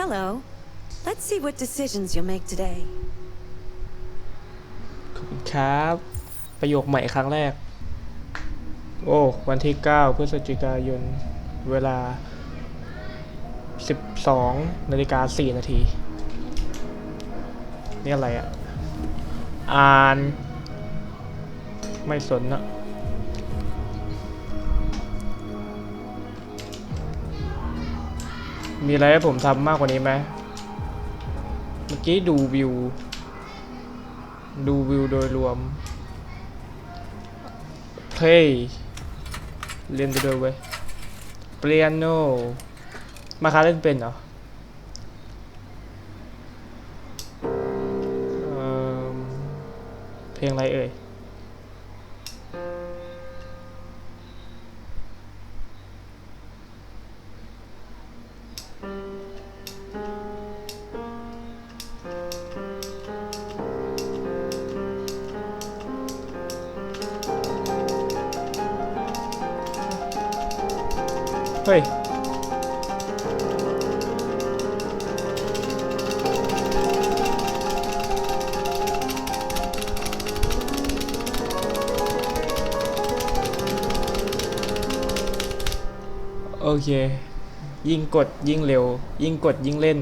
Hello. Let's see what decisions you'll make today. ขอบคุณครับ ประโยคใหม่ครั้งแรก โอ้ วันที่ 9 พฤศจิกายน เวลา 12นาฬิกา4นาที นี่อะไรอะ อ่าน ไม่สนนะ มีอะไรให้ผมทำมากกว่านี้ไหมเมื่อกี้ดูวิว ดูวิวโดยรวม play เรียนไปด้วยเว้ย piano มาคาเล่นเป็นเหรอเพลงอะไรเอ่ย เฮ้ย โอเค ยิ่งกดยิ่งเร็ว ยิ่งกดยิ่งเล่น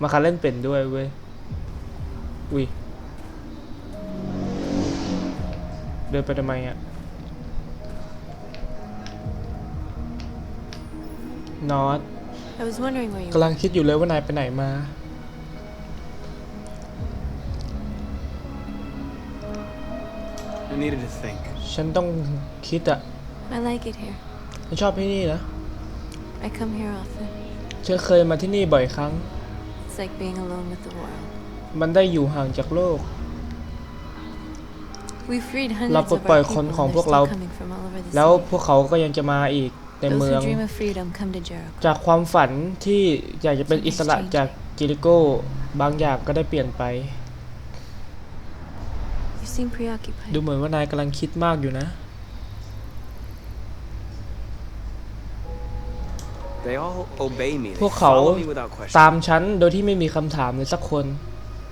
มาคาเล่นเป็นด้วยเว้ย อุ้ย เดินไปทำไมอะ นอต I was wondering where you กำลังคิดอยู่เลยว่านายไปไหนมา I needed to think. ฉันต้องคิดอะ I like it here. ฉันชอบที่นี่นะ I come here often. ฉันเคยมาที่นี่บ่อยครั้ง It's like being alone with the world. มันได้อยู่ห่างจากโลก We freed เรา hundreds ปลด of ปล่อย our คน people ของ and พวก they're เรา still coming from all over the แล้ว city. พวกเขาก็ยังจะมาอีก ใน Those เมือง who dream of freedom come to Jericho. จากความฝันที่อยากจะเป็นอิสระจากจิริโก้บางอย่างก็ได้เปลี่ยนไป You seem preoccupied. ดูเหมือนว่านายกำลังคิดมากอยู่นะ They all obey me. พ They วกเขา follow me without question. ตามฉันโดยที่ไม่มีคำถามเลยสักคน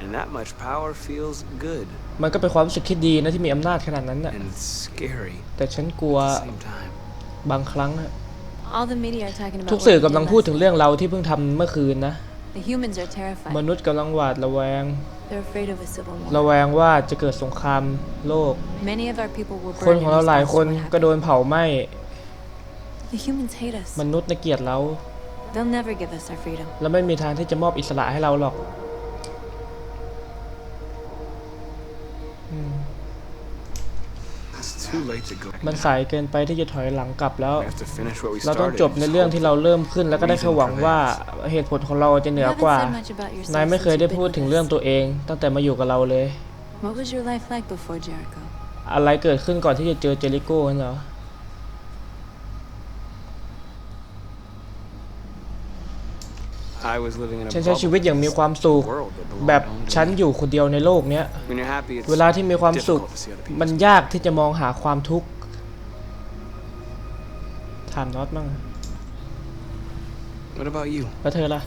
And that much power feels good มันก็เป็นความรู้สึกที่ดีนะที่มีอำนาจขนาดนั้นน่ะ and scary แต่ฉันกลัว at the same time. บางครั้งอะ All the media are talking about ทุก what สื่อ we กำลัง did พูด last ถึงเรื่องเราที่เพิ่งทำเมื่อคืนนะ night. The humans are terrified. มนุษย์กำลังหวาดระแวง They're afraid of a civil ระ war. แวงว่าจะเกิดสงครามโลก Many of our people were คน burned ของ in เราหลาย response ค to น what ก็โด happened. นเผาไหม้ The humans hate us. มนุษย์น่ะเกลียดเรา They'll never give us our freedom. และไม่มีทางที่จะมอบอิสระให้เราหรอก มันสายเกินไปที่จะถอยหลังกลับแล้ว We have to finish what we เราต้อง started. จบในเรื่องที่เราเริ่มขึ้น แล้วก็ได้แค่หวังว่าเหตุผลของเราจะเหนื You อกว่า haven't said much about yourself นายไม่เคย since ได้ you've พูด been ถึง with เรื่อง us. ตัวเอง ตั้งแต่มาอยู่กับเราเลย What was your life like before Jericho? อะไรเกิดขึ้นก่อนที่จะเจอเจริโก้นั่นเหรอ I was living in a ฉันใช้ชีวิตอย่างมีความสุข world that belonged แบบ only to ฉัน me. อยู่คนเดียวในโลกเนี้ย When you're happy, it's เวลาที่มีความสุข difficult to see other people. มันยากที่จะมองหาความทุกข์ ถามน็อตบ้าง What about you? แล้วเธอล่ะ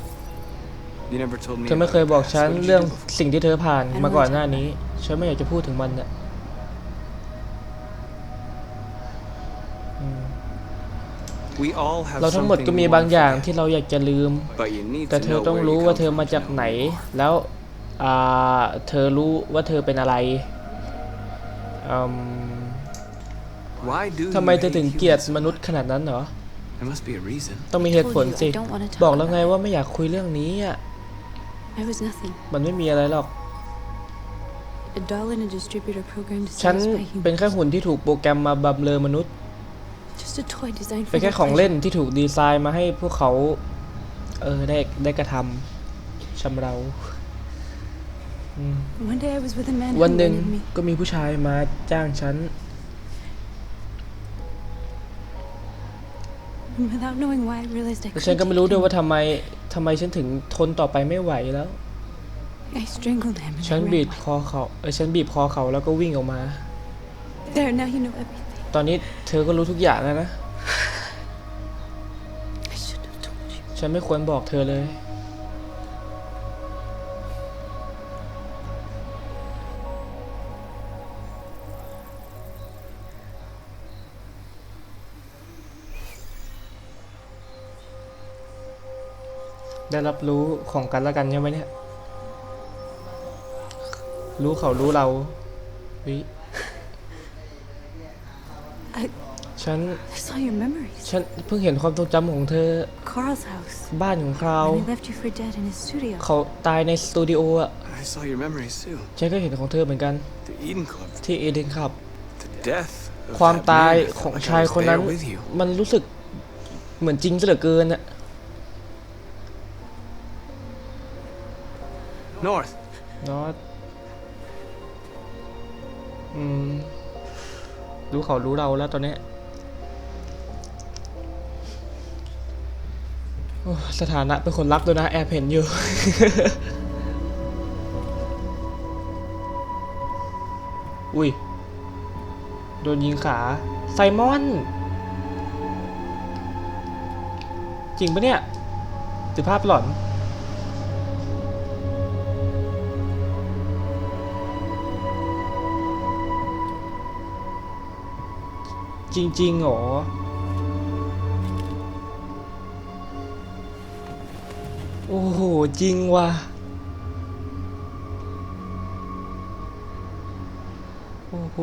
You never told me. เธอไม่ about เคย your บอก past. ฉัน What did you เรื่อง do before? สิ่งที่เธอผ่าน I don't มาก่อน wanna หน้า talk นี้ ฉันไม่อยากจะพูดถึงมันน่ะ เราทั้งหมด something ก็ we มี wanna บางอย่าง forget. ที่เราอยากจะลืม But you need แต่ to เธอ know ต้อง where รู้ you ว่า come เธอ from มา to จาก know ไหน who you are. แล้วอ่าเธอรู้ว่าเธอเป็นอะไรอืม Why do ทำไม you เธอ hate ถึงเกลียด humans so มนุษย์ขนาดนั้นเหรอ much? There must be a reason. ต้องมีเหตุผลสิ I don't wanna talk บอกแล้วไง about it. ว่าไม่อยากคุยเรื่องนี้อะ I was nothing. มันไม่มีอะไรหรอก A doll in a distributor program to ฉัน satisfy เป็น humans. แค่หุ่นที่ถูกโปรแกรมมาบำเรอมนุษย์ Just a toy designed เป็น for แค่ their ของเล่น pleasure. ที่ถูกดีไซน์มาให้พวกเขา เออได้ได้กระทำชำเราอืม One day I was with a man วัน who หนึ่ง wanted me. ก็มีผู้ชายมาจ้างฉัน And without knowing why, I realized I แต่ couldn't ฉันก็ไม่รู้ take ด้วย him. ว่าทำไมทำไมฉันถึงทนต่อไปไม่ไหวแล้ว I strangled him and ฉัน I บี ran บ away. คอเขาเออฉันบีบคอเขาแล้วก็วิ่งออกมา There, now you know everything. ตอนนี้เธอก็รู้ทุกอย่างแล้วนะ I should have told you. ฉันฉันไม่ควรบอกเธอเลย ได้รับรู้ของกันและกันใช่ไหมเนี่ย รู้เขารู้เราวิ I, ฉัน I saw your memories. ฉันเพิ่งเห็นความทรงจำของเธอ Carl's house. บ้านของเขา When he left you for dead in his studio. เขาตายในสตูดิโออะ I saw your memories too. ฉันก็เห็นของเธอเหมือนกัน The Eden Club. ที่เอเดนครับ The death. of ความ that ตาย man. I felt ของ like I ชาย was คนนั้น there with you. มันรู้สึกเหมือนจริงซะเหลือเกินอะ North. นอตอืม รู้เขารู้เราแล้วตอนเนี้ย สถานะเป็นคนรักด้วยนะแอบเห็นอยู่ อุ้ย โดนยิงขา ไซมอน จริงปะเนี่ยหรือภาพหลอนจริงๆเหรอ จริงว่ะ โอ้โห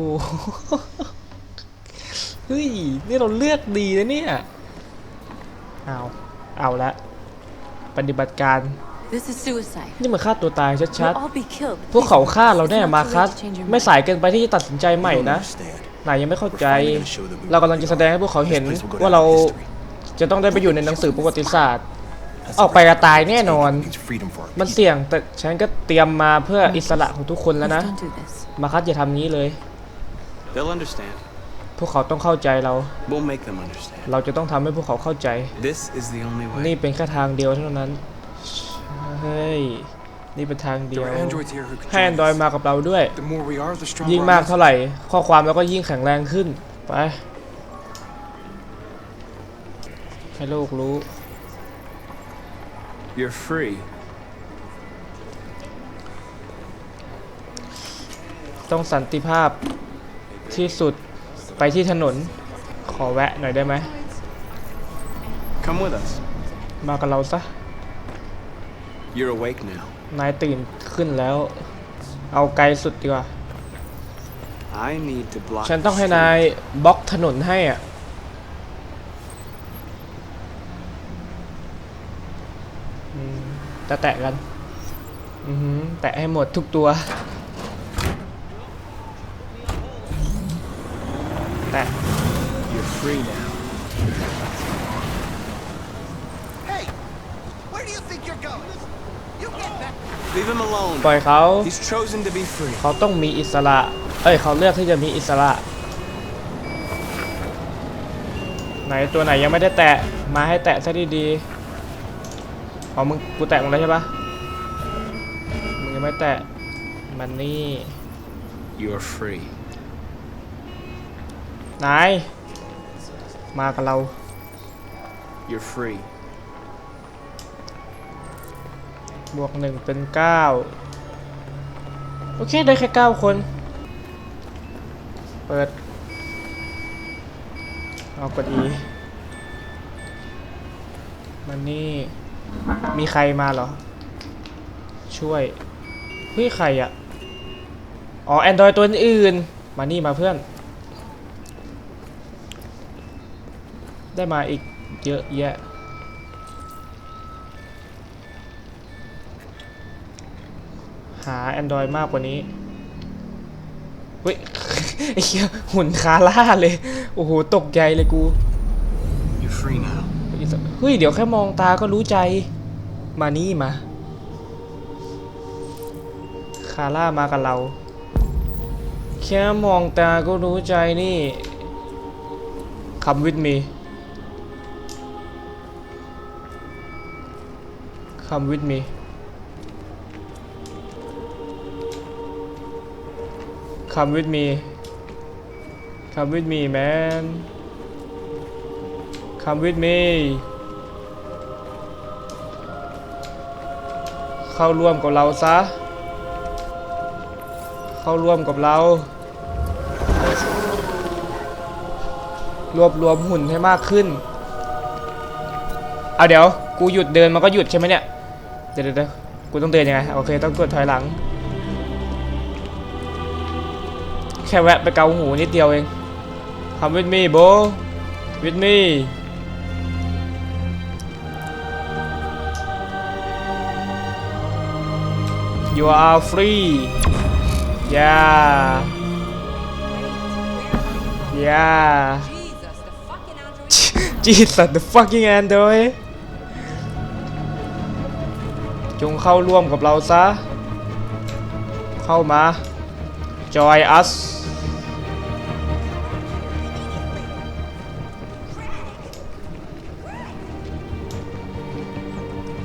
เฮ้ย นี่เราเลือกดีนะเนี่ย เอา เอาละ ปฏิบัติการ This is suicide. นี่มันฆ่าตัวตายชัด We'll all be killed. ๆพวกเขาฆ่าเราแน่ It's not มา too คัส late to change your ไม่ mind. สายเกินไปที่จะตัดสินใจใหม่นะ understand. นายยังไม่เข้าใจ We're finally gonna show them who เรากำลังจะแสดงให้พวกเขาเห็น This place will go ว่า down เรา in history. จะต้องได้ไปอยู่ในหนังสือประวัติศาสตร์ That's ออกไปกระตายแน่นอน means freedom for our มัน people. เสี่ยงแต่ฉันก็เตรียมมาเพื่ออิสระของทุกคนแล้ว Please นะ don't do this. มาคัสอย่าทำงี้เลย They'll understand. พวกเขาต้องเข้าใจเรา We'll make them understand. เราจะต้องทำให้พวกเขาเข้าใจ This is the only นี่ way. เป็นแค่ทางเดียวเท่านั้น เฮ้ย นี่เป็นทางเดี There ยว are androids here who can ให้ join แอนดรอย us. มากับเราด้วย The more we are, the stronger ยิ่ง our มาก message. เท่าไหร่ ข้อความเราก็ยิ่งแข็งแรงขึ้น ไป ให้โลกรู้ You're free. ต้องสันติภาพที่สุดไปที่ถนน ขอแวะหน่อยได้ไหม Come with us. มากับเราซะ You're awake now. นายตื่นขึ้นแล้ว เอาไกลสุดดีกว่า I need to block. ฉันต้องให้ the street. นายบล็อกถนนให้อะอืม จะแตะกัน อือหือแตะให้หมดทุกตัว แตะ You're free now. Hey, where do you think you're going? You get back. Leave him alone. ปล่อยเขา He's chosen to be free. เขาต้องมีอิสระ เอ้ย เขาเลือกที่จะมีอิสระ ไหนตัวไหนยังไม่ได้แตะ มาให้แตะซะดีๆ อ๋อมึงกูแตะมึงแล้วใช่ปะมึงยังไม่แตะมันนี่ You're free. นาย มากับเรา You're free. บวกหนึ่งเป็นเก้าโอเค ได้แค่เก้าคน เปิด เอากด E มันนี่ มีใครมาเหรอ ช่วยเฮ้ยใครอะอ๋อ Android ตัวอื่น มานี่มาเพื่อน ได้มาอีกเยอะแยะหา Android มากกว่านี้เฮ้ยไอ้เหี้ยหุ่นคาร่าเลย โอ้โห ตกใจเลยกู You're free now. เฮ้ย เดี๋ยวแค่มองตาก็รู้ใจ มานี่มา คาร่ามากับเรา แค่มองตาก็รู้ใจนี่คำวิดมีคำวิดมี Come with me Come with me man Come with me เข้าร่วมกับเราซะ เข้าร่วมกับเรา รวบรวมหุ่นให้มากขึ้น เอาเดี๋ยว กูหยุดเดินมันก็หยุดใช่ไหมเนี่ย เดี๋ยวเดี๋ยวกูต้องเดินยังไง โอเค ต้องกดถอยหลัง แค่แวะไปเกาหูนิดเดียวเอง Come with me bro with me you are free yeah yeah Jesus the fucking android จงเข้าร่วมกับเราซะ เข้ามา join us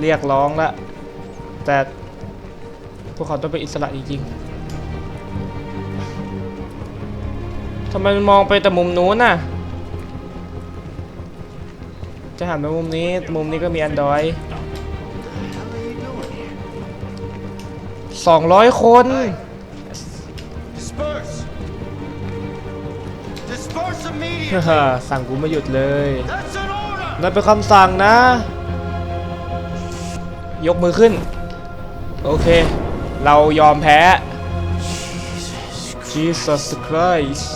เรียกร้องล้วแต่ พวกเขาต้องเป็นอิสระจริงๆทำไมมันมองไปแต่มุมนู้นน่ะ จะหันไปมุมนี้ มุมนี้ก็มีอันดอยสองร้อยคน Disperse! Disperse ฮ่า immediately! สั่งกูไม่หยุดเลย That's an order! นั่นเป็นคำสั่งนะ ยกมือขึ้น โอเค เรายอมแพ้ Jesus Christ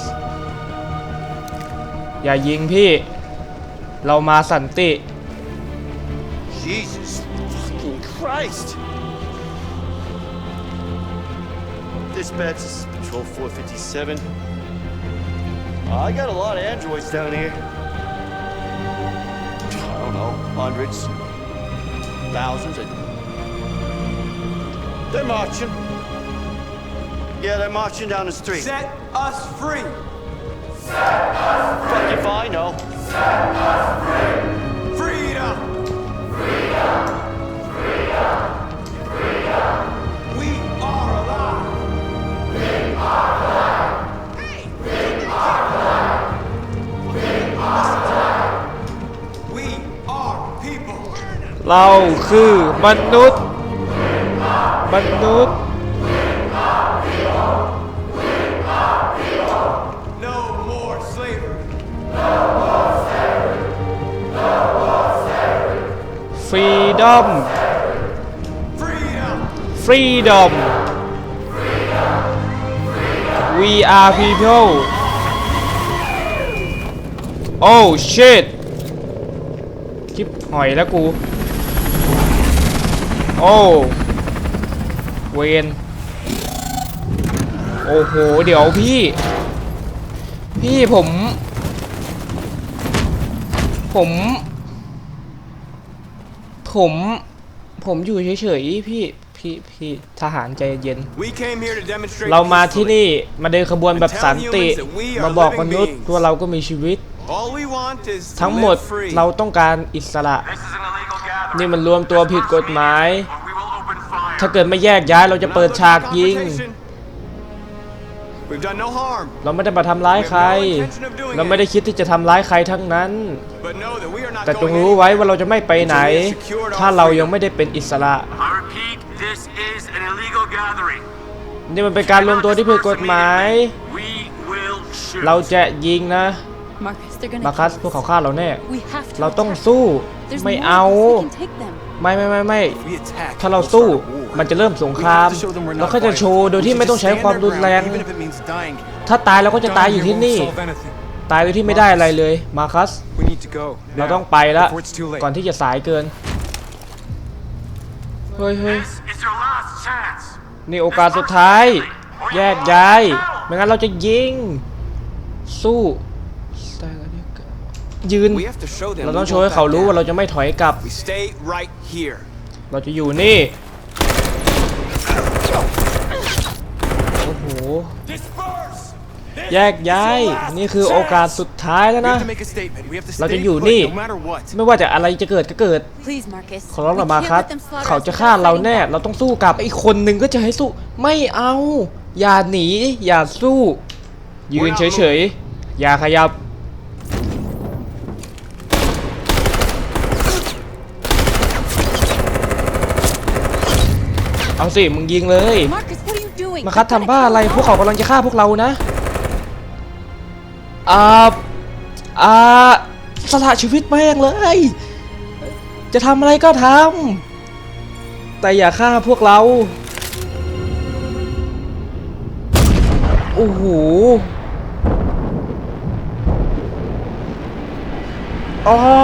อย่ายิงพี่ เรามาสันติ Jesus fucking Christ! Dispatch, this is Patrol 457. Uh, I got a lot of androids down here. I don't know, hundreds, thousands. I- They're marching. Yeah, they're marching down the street. Set us free! Fuck if I know. Freedom! We are alive! Hey! We are people! เราคือมนุษย์ มนุษย์ No more slavery! ฟรีดอม Freedom! freedom we are people oh shit ชิบหอยแล้วกูโอ้ เวนโอ้โห เดี๋ยวพี่ พี่ผม ผม ผม ผมอยู่เฉยๆ พี่ พี่ พี่ ทหารใจเย็น We came here to demonstrate เรามาที่ peacefully. นี่ มาเดินขบวนแบบสันติ มาบอกมนุษย์ว่าเราก็มีชีวิต All we want is to ทั้งหมด live free. เราต้องการอิสระ This is an illegal gathering. นี่มันรวมตัวผิดกฎหมาย ถ้าเกิดไม่แยกย้ายเราจะเปิดฉากยิง We've done no harm, เราไม่ได้มาทำร้ายใคร เราไม่ได้คิดที่จะทำร้ายใครทั้งนั้น but know that we are not แต่จง going รู้ anywhere. ไว้ว่าเราจะไม่ไปไหน ถ้าเรายังไม่ได้เป็นอิสระ I repeat, this is an illegal gathering. นี่มันเป็นการรวมตัวที่ผิดกฎหมาย We will shoot. เราจะยิงนะ Marcus, they're gonna มาคัส kill พวกเขาฆ่าเราแน่ We have to เราต้อง attack. สู้ There's ไม่ more เอา of us. We can take them. ไม่ไม่ไม่ไม่ We attack. ถ้าเรา we'll สู้ start a war. มันจะเริ่มสงคราม We have to show them we're เรา not ก็จะ violent. โชว์โดยที่ We ไม่ต้อง just ใช้ stand ความ our รุนแรง ground, even if it means dying. ถ้าตายเราก็จะตายอยู่ที่ Dying นี่ here won't solve anything. ตายโดยที่ไม่ได้อะไรเลย มาคัส We need to go. เรา now, ต้องไปแล้ว before it's too late. ก่อนที่จะสายเกิน เฮ้ยเฮ้ย This is your last chance. นี่โอกาสสุดท้าย แยกย้าย ไม่งั้นเราจะยิง สู้ ยืน We have to show them เรา we ต้องโชว์ won't ให้เขา back รู้ down. ว่าเราจะไม่ถอยกลับ We stay right here. เราจะอยู่นี่ โอ้โห Disperse! แยกย้าย นี่คือโอกาสสุดท้ายแล้ว We นะ have to make a statement. We have to เราจะ stay อยู่ put นี่ no matter what. ไม่ว่าจะอะไรจะเกิดก็เกิด Please, Marcus. ขอร้อง We เรามา can't ครับ let them slaughter เขา us จะฆ่า without เรา fighting แน่ back. เราต้องสู้กลับ อีกคนหนึ่งก็จะให้สู้ ไม่เอา อย่าหนี อย่าสู้ ยืนเฉยๆ อย่าขยับ เอาสิมึงยิงเลย Marcus, what are you doing? มาคัดทำบ้าอะไรพวกเขากำลังจะฆ่าพวกเรานะอ่าอ่าสละชีวิตแม่งเลย จะทำอะไรก็ทำแต่อย่าฆ่าพวกเรา โอ้โหอ๋อไอ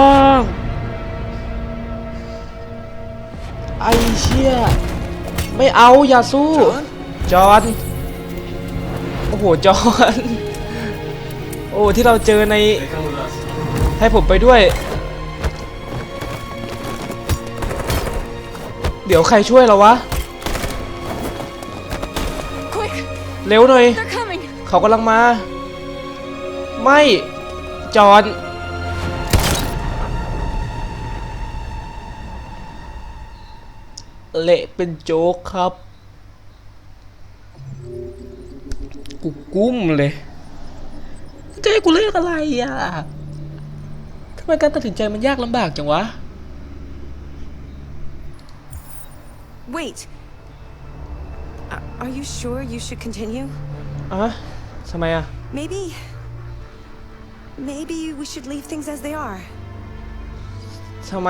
ไม่เอาอย่าสู้ จอห์นโอ้โห จอห์นโอ้ที่เราเจอใน ให้ผมไปด้วย เดี๋ยวใครช่วยเราวะ Quick, เร็วหน่อย they're coming. เขากำลังมา ไม่ จอห์น เละเป็นโจ๊กครับกูกุ้มเลยจะให้กูเลือกอะไรอะทำไมการตัดสินใจมันยากลำบากจังวะ Wait. A- Are you sure you should continue? อะทำไมอะ Maybe. Maybe we should leave things as they are. ทำไม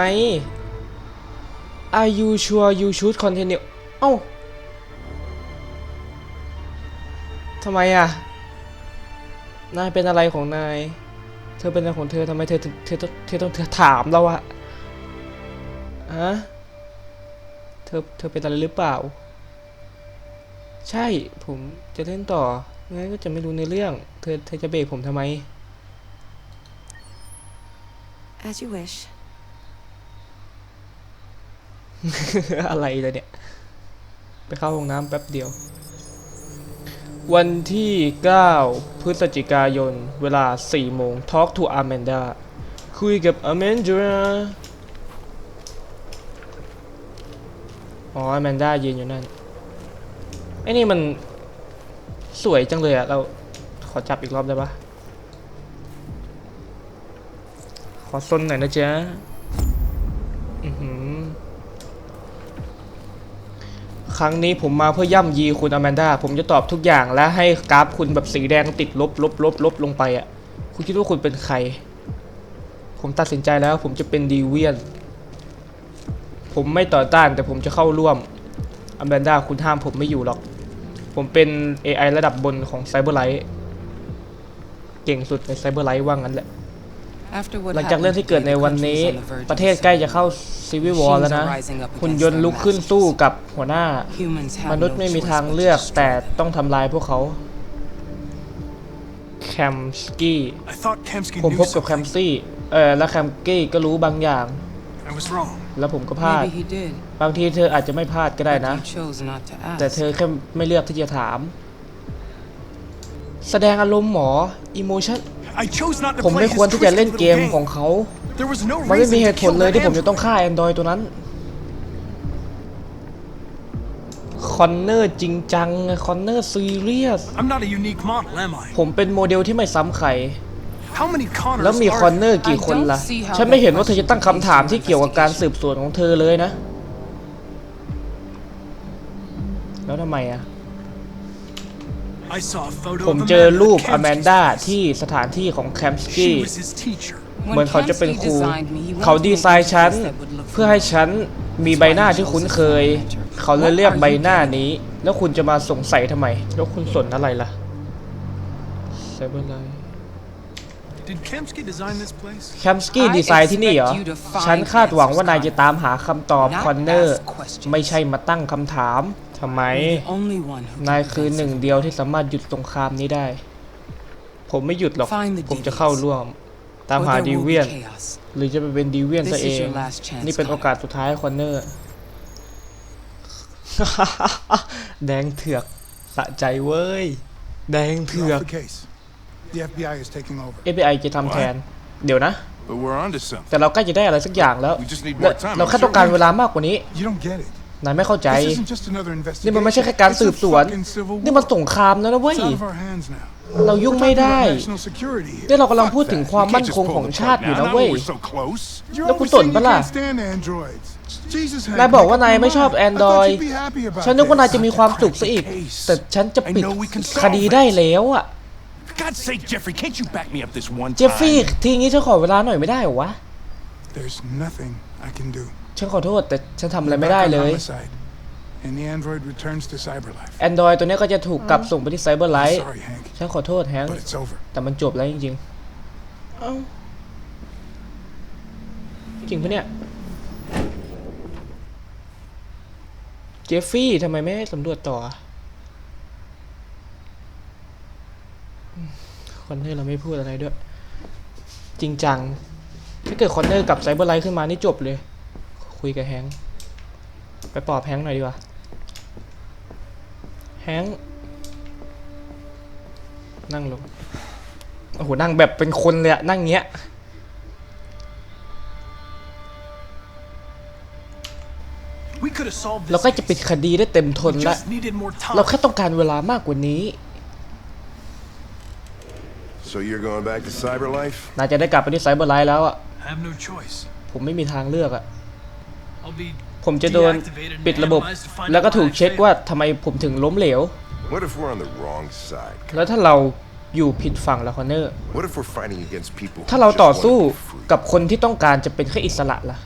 Are you sure you should continue เอ้าทำไมอะ นายเป็นอะไรของนาย เธอเป็นอะไรของเธอทำไมเธอเธอเธอต้องเธอถามเราอะฮะ เธอเธอเป็นอะไรหรือเปล่า ใช่ ผมจะเล่นต่อ งั้นก็จะไม่รู้ในเรื่อง เธอเธอจะเบรกผมทำไม As you wish. อะไรเลยเนี่ย ไปเข้าห้องน้ำแป๊บเดียว วันที่ 9 พฤศจิกายน เวลา 4 โมง Talk to Amanda คุยกับ Amanda อ๋อ Amanda ยืนอยู่นั่น ไอ้นี่มันสวยจังเลยอะเราขอจับอีกรอบได้ปะขอซนหน่อยนะจ๊ะอือหือ ครั้งนี้ผมมาเพื่อย่ำยีคุณอแมนดาผมจะตอบทุกอย่างและให้กราฟคุณแบบสีแดงติดลบลบลบลบลงไปอะ คุณคิดว่าคุณเป็นใคร ผมตัดสินใจแล้วผมจะเป็นดีเวียน ผมไม่ต่อต้านแต่ผมจะเข้าร่วมอแมนดาคุณห้ามผมไม่อยู่หรอก ผมเป็น AI ระดับบนของไซเบอร์ไลท์เก่งสุดในไซเบอร์ไลท์ว่างั้นแหละ หลังจากเรื่องที่เกิดในวันนี้ ประเทศใกล้จะเข้าซีวิวอลแล้วนะหุ่นยนต์ลุกขึ้นสู้กับหัวหน้า มนุษย์ไม่มีทางเลือกแต่ต้องทำลายพวกเขาแคมสกี้ I thought Kemsky ผม knew พบกับแคม something. ซี่เออและแคมกี้ก็รู้บางอย่าง I was wrong. แล้วผมก็พลาด Maybe he did. บางทีเธออาจจะไม่พลาดก็ได้ but นะ You chose not to ask. แต่เธอแค่ไม่เลือกที่จะถาม แสดงอารมณ์หมออิโมชัน I chose not to ผม play ไม่ his ควรที่จะ twisted เล่น little เกม game. ของเขา There was no มันไม่ reason มีเห to ตุผล kill เลย that ที่ผมจะ android. ต้องฆ่าแอนดรอยตัวนั้น คอนเนอร์จริงจัง คอนเนอร์ซีเรียส I'm not a unique model, am I? ผมเป็นโมเดลที่ไม่ซ้ำใคร How many Connors แล้วมี are คอนเนอ there? ร์กี่คนล่ะ I don't see how ฉันไม่เห็น that ว่าเธอจะตั้งคำถามที่เกี่ยวกับการสืบสวนของเธอเลยนะ แล้วทำไมอะ ผม of เจอ Amanda รูป at อแมน Kemsky's ดา place. ที่สถานที่ของแคมสกี้ She was his teacher. When เหมือนเขาจะเป็นครู Kamsky designed me, he wanted เขาดีไซน์ฉัน images that would look เพื่อให้ฉันมีใบหน้าที่คุ้นเคย เขาเลยเรียกใบหน้านี้ แล้วคุณจะมาสงสัยทำไม แล้วคุณสนอะไรล่ะเซเบอร์ไล Did Kemsky design this place? แคมสกี้ดีไซน์ที่นี่เหรอ ฉันคาดหวังว่านายจะตามหาคำตอบคอนเนอร์ ไม่ใช่มาตั้งคำถาม ทำไม You're the only one who นาย can คือ prevent หนึ่งเดียวที่สามารถหยุดสงครามนี้ได้ ผมไม่หยุดหรอก Find the ผมจะเข้าร่วม ตาม or หา there ดี will be เวียน chaos. หรือจะไปเป็นดีเวียน This ซะเอ is ง your last chance, นี่เป็นโอกาส Connor. สุดท้ายคอนเนอร์ แดงเถือก สะใจเว้ย แดงเถือก Off the case. The FBI is taking over. FBI จะทำแทน เดี๋ยวนะ But we're onto something. แต่เราใกล้จะได้อะไรสักอย่างแล้ว We just need และ more time. เราแค่ต้องการเวลามากกว่านี้ You don't get it. นายไม่เข้าใจ This isn't just another นี่มันไม่ใช่ investigation. แค่การ It's สื a บสวน fucking civil นี่มัน war. สงครามแล้วนะเว้ย It's out of our hands now. เรายุ่งไม่ได้ National security here. นี่เรากำลังพูดถึง Fuck that. ความ You มั่น can't ค just ง pull ของ the ชาติ plug อยู่ now. นะ Not เว้ย when we're so close. You're แล้วคุณ always saying สน you ปะล่ะ can't stand androids. Jesus, Hank, นายบอก make ว่า up นาย your ไม่ชอบ mind. I thought Android you'd be happy about ฉันนึกว่านายจะ this. มีความสุขซะอีก แต่ฉันจะปิดคดีได้แล้วอะ For God's sake, Jeffrey, can't you back me up this one เจฟฟี่ทีนี้ฉันขอเวลาหน่อยไม่ได้เหรอวะ There's nothing I can do. ฉันขอโทษแต่ฉันทำอะไรไม่ได้ Back on เลย homicide, And the android returns to cyberlife. Android ตัวเนี้ยก็จะถูกกลับส่งไปที่ไซเบอร์ไล I'm ท์ sorry, Hank, ฉันขอโทษแฮงค์ but it's over. แต่มันจบแล้วจริงๆ เอ้า จริงปะเนี่ย เจฟฟี่ทำไมไม่ให้สำรวจต่ออืมคอนเนอร์เราไม่พูดอะไรด้วย จริงจัง ถ้าเกิดคอนเนอร์กับไซเบอร์ไลท์ขึ้นมานี่จบเลย คุยกับแฮงค์ไปปลอบแฮงค์หน่อยดีกว่าแฮงค์นั่งลงโอ้โหนั่งแบบเป็นคนเลยอะนั่งเงี้ย We could have solved เรา this ก็จะปิด case. คดีได้เต็มทน We แล้ว just needed more เรา time. แค่ต้องการเวลามากกว่านี้ So you're going back to cyberlife? น่าจะได้กลับไปที่ไซเบอร์ไลท์แล้วอะ I have no choice. ผมไม่มีทางเลือกอะ I'll be ผมจะโดน deactivated ปิด and ระบบ analyzed to find แล้วก็ out ถูก why I เช็ค failed. ว่าทำไมผมถึงล้มเหลว What if we're on the wrong side? แล้วถ้าเราอยู่ผิดฝั่งละคอนเนอร์ What if we're fighting against people ถ้า who เรา just ต่อ wanna สู้ be free? กับคนที่ต้องการจะเป็นแค่อิสระล่ะ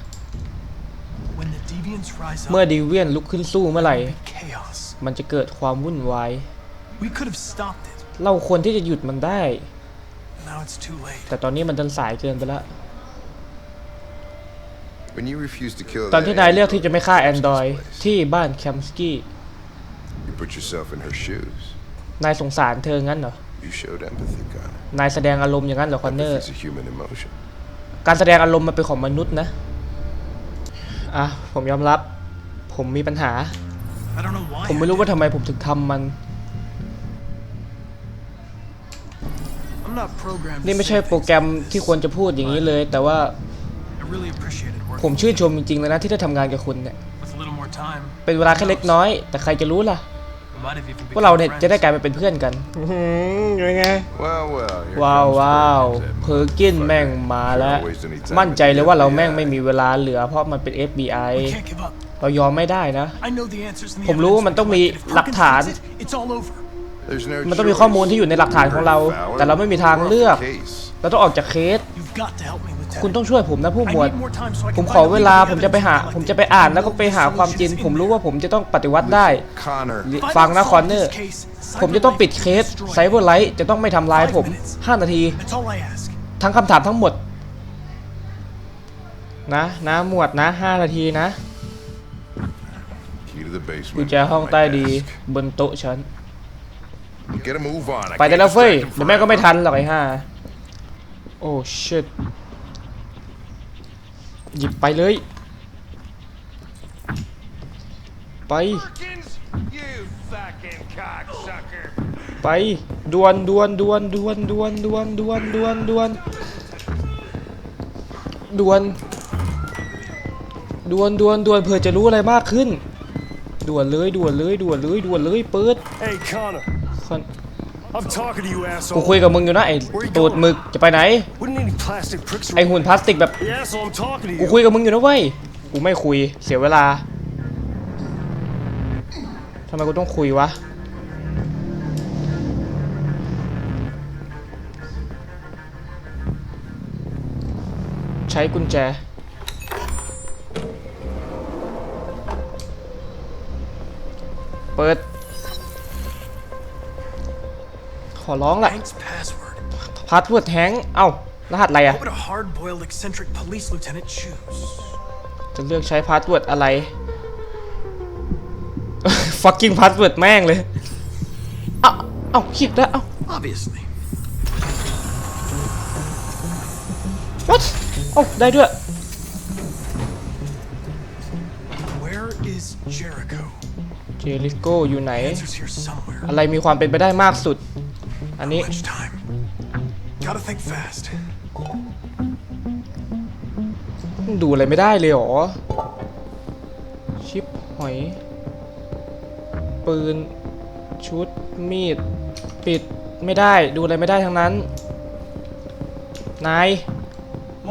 When the deviants rise เมื่อ up, ดีเวียนลุกขึ้นสู้เมื่อไหร่ chaos. มันจะเกิดความวุ่นวาย We could have stopped it. เราควรที่จะหยุดมันได้ Now it's too late. แต่ตอนนี้มันดันสายเกินไปแล้ว When you refused to kill ตอน that ที่นายเลือกที่จะไม่ฆ่า android แอ in น the ดรอย first place, ที่บ้านแคมสกี้ you put yourself in her shoes. นายสงสารเธองั้นเหรอ You showed empathy, Connor. นายแสดงอารมณ์อย่างนั้นเหรอคอนเนอร์ Empathy's a human emotion. การแสดงอารมณ์มันเป็นของมนุษย์นะ อะ ผมยอมรับ ผมมีปัญหา I don't know why. ผมไม่รู้ว่าทำไมผมถึงทำมัน I'm not programmed. to นี่ไม่ใช่ say โปร things แกรม like this. ที่ควรจะพูดอย่างนี้เลย แต่ว่า I really appreciated ผม working ชื่นชมจริงๆเลยนะที่ได้ทำงานกับคุณเนี่ย with a little more time. เป็นเวลาแค่เล็กน้อย แต่ใครจะรู้ล่ะ We might have even พวกเรา become เนี่ยจะได้ friends. กลายมาเป็นเพื่อนกันยังไง Well, well. Here ว้าว comes ว้าว Perkins, that เพอร์กิน motherfucker. แม่งมาแล้ว Sure waste any time มั่นใจเลย with the ว่าเราแม่ง FBI. ไม่มีเวลาเหลือเพราะมันเป็น FBI We can't give up. เรายอมไม่ได้นะ I know the answers and the ผมรู้ว่า evidence มันต้องมี we collected. If หลัก Perkins ฐาน gets it, It's all over. There's no มันต้องมีข้อมูลที่อยู่ในหลักฐานของเรา choice. แต่เราไม่มีทางเลือก We're off the case. เราต้องออกจากเคส You've got to help me, Lieutenant. คุณต้องช่วยผมนะผู้ห I มวด need more time so I ผม can ขอ find เว the ลา legal ผมจะไป evidence หา we ผมจะ collected. ไปอ่าน I แล้วก็ know ไปหา the ความจริง solutions ผม in รู้ there. ว่าผมจะต้องปฏิวัติได้ Connor. If I ฟัง don't นะ solve คอนเนอ this ร์ case, ผมจะต้องปิดเคส Cyberlife will ไซเบอร์ไลท์จะต้องไม่ทำร้ายผม 5 นาที That's all I ask. ทั้งคำถามทั้งหมด นะนะหมวดนะ 5 นาทีนะ Key to the กุญ basement. แจห้อง My ใต้ดี desk. บนโต๊ะฉัน Get a move on. I ไปได้ can't แล้วเฟ้ย distract him เดี๋ยวแม่งก็ไม่ forever. ทันหรอกไอ้ห่าโอ้ชิต หยิบไปเลย ไป Perkins, you fucking cocksucker. ไปดวนดวนดวนดวนดวนดวนดวนดวนดวนดวนดวนดวนดวนเพื่อจะรู้อะไรมากขึ้นด่วนเลยด่วนเลยด่วนเลยด่วนเลยเปิด Hey, Connor. กู asshole. คุยกับมึงอยู่นะไอ้ตูดหมึกจะไปไหน Wouldn't any plastic pricks ไอหุ่นพลาสติกแบบ Hey, asshole, I'm talking to กู you. คุยกับมึงอยู่นะเว้ยกูไม่คุยเสียเวลาทำไมกูต้องคุยวะใช้กุญแจเปิด ขอร้องแหละ Hank's password. พาสเวิร์ดแฮงค์เอ้ารหัสอะไรอะ What would a hard-boiled eccentric police lieutenant choose? จะเลือกใช้พาสเวิร์ดอะไร fucking พาสเวิร์ดแม่งเลย เอ้าเอ้าเขียนแล้วเอ้า Obviously. what เอ้าได้ด้วย Where is Jericho? เจริโกอยู่ไหน Answers here somewhere. อะไรมีความเป็นไปได้มากสุด อันนี้ Much time. Gotta think fast. ดูอะไรไม่ได้เลยเหรอ ชิปหอย ปืน ชุด มีด ปิด ไม่ได้ ดูอะไรไม่ได้ทั้งนั้น นาย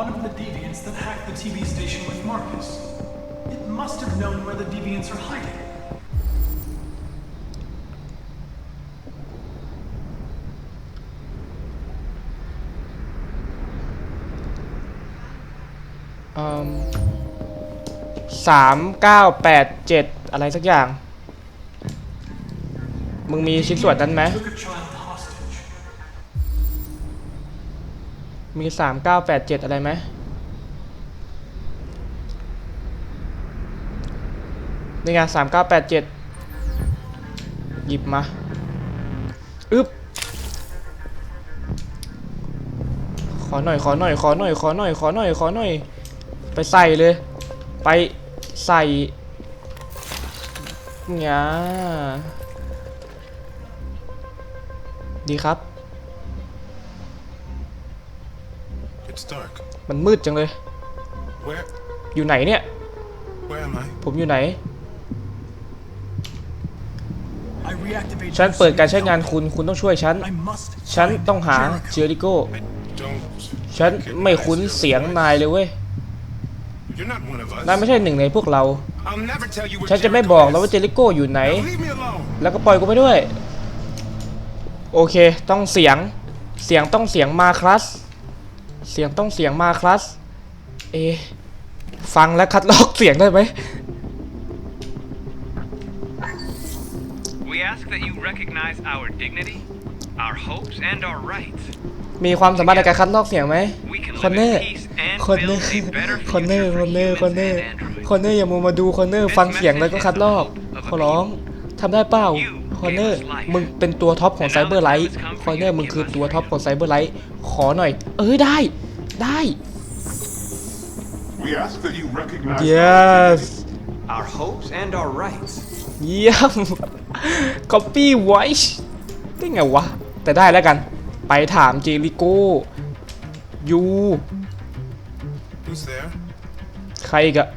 One of the deviants that hacked the TV station with Marcus. It must have known where the deviants are hiding. สามเก้าแปดเจ็ดอะไรสักอย่าง มึงมีชิ้นส่วนนั้นไหม มีสามเก้าแปดเจ็ดอะไรไหมนี่ไงสามเก้าแปดเจ็ดหยิบมา อึ๊บ ขอหน่อย ขอหน่อย ขอหน่อย ขอหน่อย ขอหน่อย ขอหน่อย ไปใส่เลย ไปใส่เงี้ยดีครับ It's dark. มันมืดจังเลย Where? อยู่ไหนเนี่ย Where am I? ผมอยู่ไหน I reactivated ฉัน your เปิดการใช้ signal. งานคุณ คุณต้องช่วยฉัน I must ฉัน find ต้องหา Jericho. เจอริโก้ Don't. ฉันไม่คุ้นเสียงนายเลยเว้ย You're not one of us. นายไม่ใช่หนึ่งในพวกเรา I'll never tell you where ฉันจะไม่ Jericho บอก is. แล้วว่าเจอริโก้อยู่ไหน Now leave me alone. แล้วก็ปล่อยกูไปด้วย โอเค ต้องเสียง เสียงต้องเสียงมาคลัส เสียงต้องเสียงมาคลัส เอะฟังและคัดลอกเสียงได้ไหม We ask that you recognize our dignity, our hopes, and our rights. มีความสามารถในการคัดลอกเสียงไหม We can คอน live เนอร์ in peace and คอนเนอ build ร์ a better คอนเนอ future ร์ for คอนเนอร์คอน humans เนอร์ and androids. คอนเนอร์อย่ามัวมาดูคอนเนอร์ฟังเสียงแล้วก็คัดลอกขอร้องทำได้เปล่าคอนเนอร์มึงเป็นตัวท็อปของไซเบอร์ไลท์คอนเนอร์มึงคือตัวท็อปของไซเบอร์ไลท์ขอหน่อย เอ้ยได้ ได้ We ask that you recognize yes Our hopes and our rights. เยี่ยม copy voice ได้ไงวะ แต่ได้แล้วกัน ไปถามเจริโก้ยู Who's there? ใครอีกอะ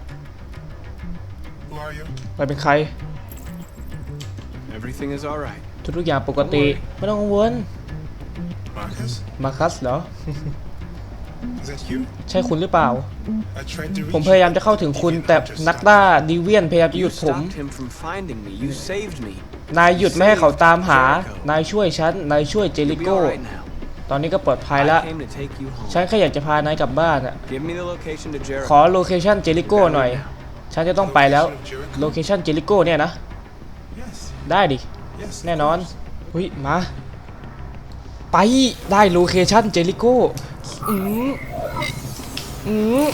Who are you? ไปเป็นใคร Everything is alright. ทุกๆอย่างปกติ ไม่ต้องกังวล Marcus? มาคัสเหรอ Is that you? ใช่คุณหรือเปล่า I tried to reach ผมพยายามจะเข้าถึงคุณแต่นักล่าดีเวียนพยายามจะห You ยุดผม stopped him from finding me. You saved me. นายหยุดไม่ให้เขาตามหา นายช่วยฉัน นายช่วยเจ You'll ริ be โก้ alright now. ตอนนี้ก็ปลอดภัยแล้ว I came to take you home. ฉันแค่อยากจะพานายกลับบ้านอะ Give me the location to ขอ Jericho. โลเคชันเจริโก้หน่อย ฉันจะต้องไปแล้ว โลเคชันเจริโก้เนี่ยนะ Yes. ได้ดิ Yes. แน่นอนหุยมา ไป ได้โลเคชันเจริโก้ อืมอืม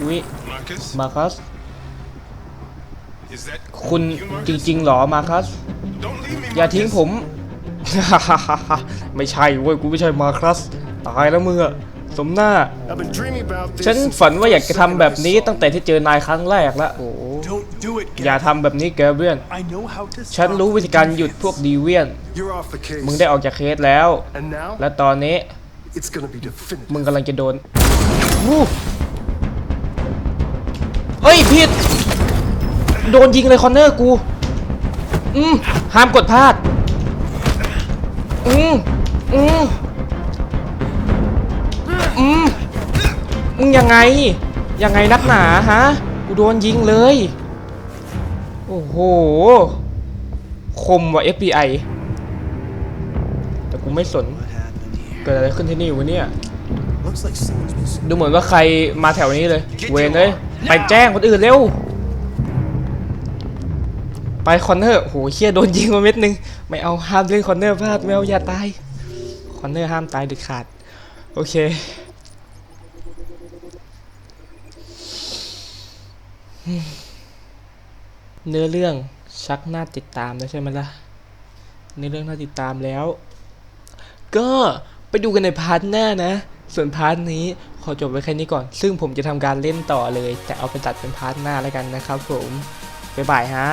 อุ้ย Marcus? มาคัส Is that คุณ you, จ Marcus? ริงๆเหรอมาคัส Don't leave me, อย่าทิ้ง Marcus. ผม ไม่ใช่เว้ยกูไม่ใช่มาคัส ตายแล้วมึงอะสมหน้า I've been dreaming about this ฉัน since ฝัน the ว่าอยาก first จะทำ second แบบ I นี้ saw ตั้งแต่ที่เจอนายครั้งแรกแล้วโอ้โห Don't do it, อย่า Gab. ทำแบบนี้แกเบียน I know how to ฉัน stop รู้วิธีการหยุดพวกดีเวียน You're off the case. มึงได้ออกจากเคสแล้ว And now และตอนนี้ it's gonna be definitive. มึงกำลังจะโดนวู้เฮ้ยผิด โดนยิงเลยคอนเนอร์กู อืมห้ามกดพลาด อืมอืมอืมมึงยังไง ยังไงนักหนาฮะ กูโดนยิงเลย โอ้โห คมว่ะ FBI แต่กูไม่สน เกิดอะไรขึ้นที่นี่วะเนี่ย ดูเหมือนว่าใครมาแถวนี้เลย เวนเลย ไปแจ้งคนอื่นเร็ว ไปคอนเนอร์โหเชี่ยโดนยิงมาเม็ดนึง ไม่เอาห้ามเล่นคอนเนอร์พลาดไม่เอาอย่าตายคอนเนอร์ห้ามตายเด็ดขาด โอเคเนื้อเรื่องชักน่าติดตามแล้วใช่ไหมล่ะเนื้อเรื่องน่าติดตามแล้ว ก็ไปดูกันในพาร์ทหน้านะ ส่วนพาร์ทนี้ขอจบไว้แค่นี้ก่อน ซึ่งผมจะทำการเล่นต่อเลย แต่เอาไปตัดเป็นพาร์ทหน้าแล้วกันนะครับผม บ๊ายบายฮะ